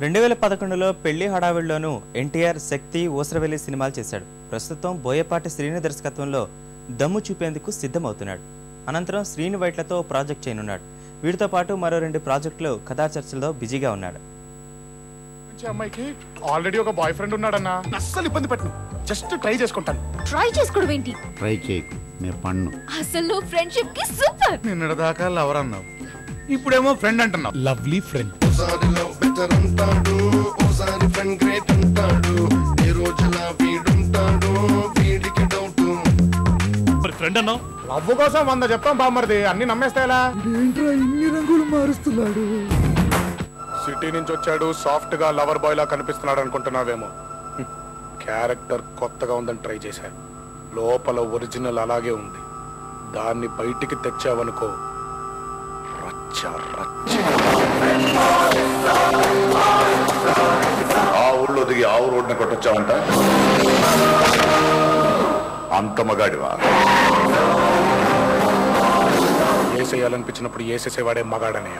రెండు వేల పదకొండులో పెళ్ళి హడావిడిలోనూ ఎన్టీఆర్ శక్తి ఊసరవెల్లి సినిమాలు చేశాడు. ప్రస్తుతం బోయపాటి శ్రీను దర్శకత్వంలో దమ్ము చూపేందుకు సిద్ధమవుతున్నాడు. అనంతరం శ్రీను వైట్లతో ప్రాజెక్ట్ చేయనున్నాడు. వీటితో పాటు మరో రెండు ప్రాజెక్టులు కథా చర్చల్లో బిజీగా ఉన్నాడు. అమ్మాయికి ఆల్రెడీ ఒక బాయ్ ఫ్రెండ్ ఉన్నాడన్నా. అస్సలు ఇబ్బంది పెట్టను జస్ట్ ట్రై చేసుకుంటాను. ట్రై చేసుకోవడం ఏంటి? ట్రై చేయకు. నేను పన్ను. అసలు ఫ్రెండ్షిప్కి సూపర్ నిన్నటి దాకా లవర్ అన్నావు. ఇప్పుడేమో ఫ్రెండ్ అంటున్నావు. Lovely friend. ఓసారి లవ్ బెటర్ అంటాడు. ఓసారి ఫ్రెండ్ గ్రేట్ అంటాడు. ఏ రోజులా వీడుంటాడు. వీడికి డౌట్ మరి ఫ్రెండ్ అన్నావు? లవ్ కోసం వంద చెప్తాం బామ్మర్ది. అన్ని నమ్మేస్తాయలా ఇన్ని రంగులు మారుస్తున్నాడు? సిటీ నుంచి వచ్చాడు సాఫ్ట్గా లవర్ బాయ్ లా కనిపిస్తున్నాడు అనుకుంటున్నావేమో. క్యారెక్టర్ కొత్తగా ఉందని ట్రై చేశా. లోపల ఒరిజినల్ అలాగే ఉంది. దాన్ని బయటికి తెచ్చావనుకో రచ్చ రచ్చ. ఆ ఊళ్ళో దిగి ఆ రోడ్ని కొట్టొచ్చావంట? అంత మగాడివా? ఏసేయాలనిపించినప్పుడు ఏసేసేవాడే మగాడనే.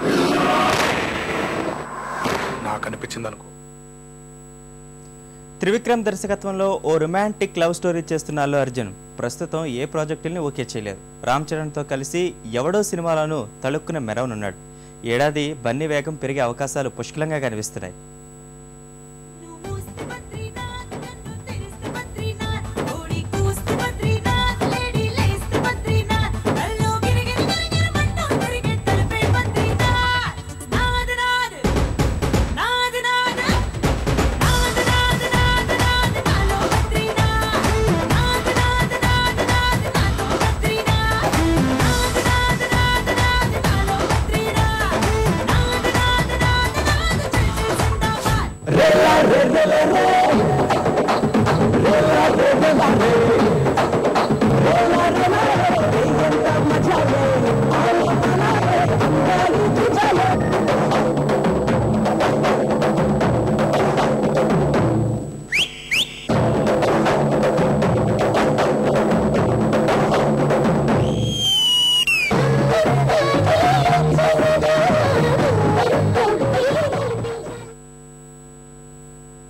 నాకు అనిపించింది అనుకో త్రివిక్రమ్ దర్శకత్వంలో ఓ రొమాంటిక్ లవ్ స్టోరీ చేస్తున్న అల్లు అర్జున్. ప్రస్తుతం ఏ ప్రాజెక్టుల్ని ఓకే చేయలేదు. రామ్ చరణ్తో కలిసి ఎవడో సినిమాలోనూ తళుక్కున మెరవనున్నాడు. ఏడాది బన్నీ వేగం పెరిగే అవకాశాలు పుష్కలంగా కనిపిస్తున్నాయి.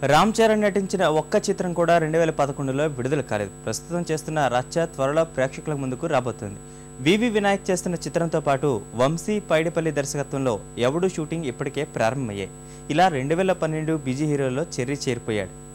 రామ్ చరణ్ నటించిన ఒక్క చిత్రం కూడా రెండు వేల పదకొండులో విడుదల కాలేదు. ప్రస్తుతం చేస్తున్న రచ్చ త్వరలో ప్రేక్షకుల ముందుకు రాబోతుంది. వివి వినాయక్ చేస్తున్న చిత్రంతో పాటు వంశీ పైడిపల్లి దర్శకత్వంలో ఎవడు షూటింగ్ ఇప్పటికే ప్రారంభమయ్యాయి. ఇలా రెండు వేల పన్నెండు బిజీ హీరోలో చెర్రీ చేరిపోయాడు.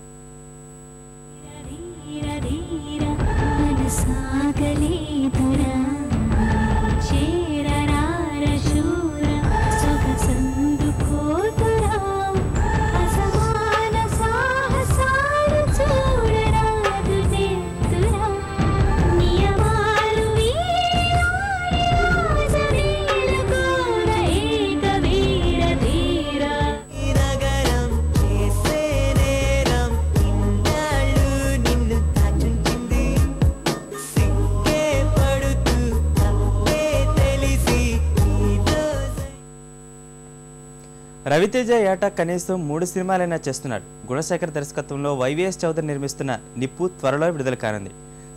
రవితేజ ఏటా కనీసం మూడు సినిమాలైనా చేస్తున్నాడు. గుణశేఖర్ దర్శకత్వంలో వైవిఎస్ చౌదరి నిర్మిస్తున్న నిప్పు త్వరలో విడుదల కానుంది.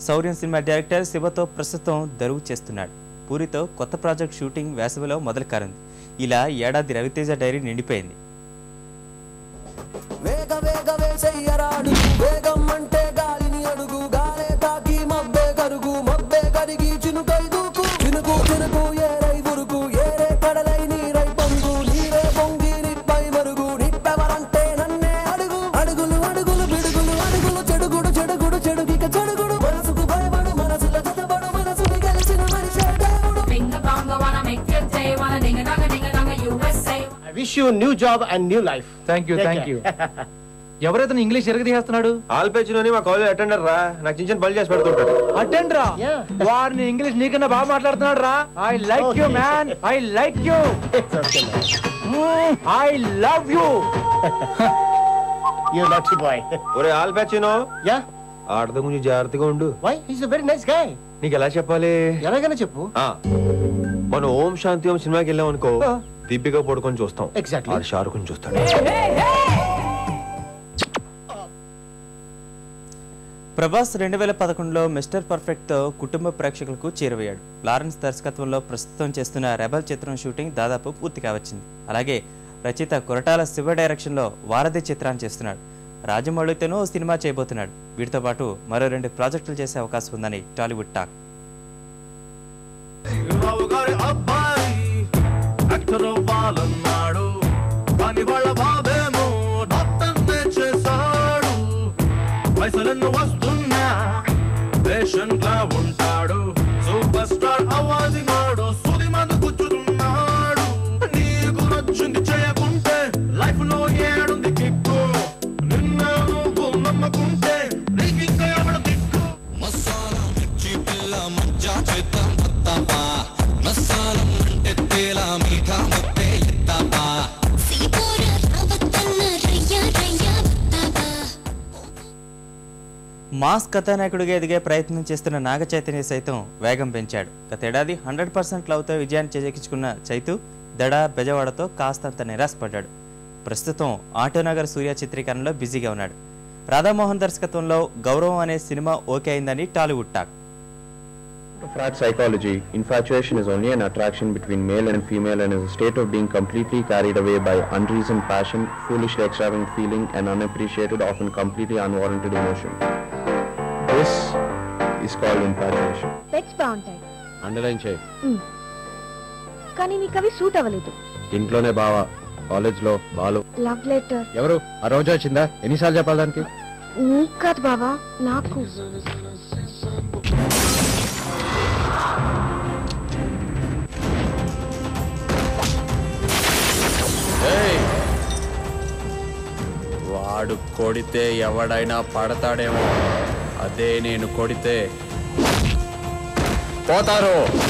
శౌర్యం సినిమా డైరెక్టర్ శివతో ప్రస్తుతం దరువు చేస్తున్నాడు. పూరితో కొత్త ప్రాజెక్ట్ షూటింగ్ వేసవిలో మొదలు కానుంది. ఇలా ఏడాది రవితేజ డైరీ నిండిపోయింది. వేగ వేగ వేసయ్యరాడు వేగం అంటే Wish you new job and new life. Thank you thank. You ఎవరైతే ఇంగ్లీష్ ఎరగదీసేస్తున్నాడు ఆల్పేచిలోని మా కాలేజ్ అటెండర్ రా నాకు చిన్న చిన్న పనులు చేసి పెడుతుంటాడు అటెండ్ రా Yeah. వారిని ఇంగ్లీష్ నీకన్నా బాగా మాట్లాడుతున్నాడు రా I like you. Man I like you. I love you You naughty boy. ఒరే ఆల్పేచినో yeah? ఆడతో కొంచెం జాగ్రత్తగా ఉండు Why? He's a very nice guy. నీకు ఎలా చెప్పాలి ఎలాగైనా చెప్పు ఆ మనం ఓం శాంతి ఓం సినిమాకి వెళ్ళాం అనుకో. దీపిక పడుకొని చూస్తాం. Exactly. ఆడు షారుఖ్ చూస్తాడు. ప్రభాస్ రెండు వేల పదకొండులో మిస్టర్ పర్ఫెక్ట్తో కుటుంబ ప్రేక్షకులకు చేరువయ్యాడు. లారెన్స్ దర్శకత్వంలో ప్రస్తుతం చేస్తున్న రెబల్ చిత్రం షూటింగ్ దాదాపు పూర్తి కావచ్చింది. అలాగే రచయిత కొరటాల శివ డైరెక్షన్లో వారధి చిత్రాన్ని చేస్తున్నాడు. రాజమౌళితోనూ ఓ సినిమా చేయబోతున్నాడు. వీటితో పాటు మరో రెండు ప్రాజెక్టులు చేసే అవకాశం ఉందని టాలీవుడ్ టాక్. యాక్టర్ అవ్వాలన్నాడు కానీ వాళ్ళ బాబేమో డాక్టర్ చేశాడు పైసలన్ను వస్తున్నా పేషెంట్గా ఉంటాడు. సూపర్ స్టార్ అవ్వాలి నాడు సుది మందు కూర్చుతున్నాడు నీకు నచ్చింది చేయకుంటే లైఫ్లో ఏడుంది కిక్కు. నిన్న నువ్వు నమ్మకుంటే నీకు ఇంకా దిక్కు? మసాలా మిర్చి పిల్ల మజ్జా చేద్దాం వస్తావా మసాలం అంటే తేలా మీఠా మొత్తం. మాస్ కథానాయకుడిగా ఎదిగే ప్రయత్నం చేస్తున్న నాగ చైతన్య సైతం వేగం పెంచాడు. గతేడాది హండ్రెడ్ పర్సెంట్ లవ్తో విజయాన్ని చేజకించుకున్న చైతు దడ బెజవాడతో కాస్తంత నిరాశపడ్డాడు. ప్రస్తుతం ఆటోనగర్ సూర్య చిత్రీకరణలో బిజీగా ఉన్నాడు. రాధామోహన్ దర్శకత్వంలో గౌరవం అనే సినిమా ఓకే అయిందని Tollywood talk. ఫ్రాట్ psychology infatuation is only an attraction between male and female and state of being completely carried away by unreason passion foolish extravagant feeling and unappreciated of an completely unwarranted emotion This is called infatuation. Pets బాగుంటాయి. Underline చేయి. కానీ నీకు అవి suit అవ్వలేదు. ఇంట్లోనే బావా కాలేజ్లో Balu. Love letter ఎవరు? ఆ రోజా వచ్చిందా? ఎన్నిసార్లు చెప్పాలి దానికి? నీకు కాదు బావా నాకు. వాడు కొడితే ఎవడైనా పడతాడేమో. అదే నేను కొడితే పోతారు.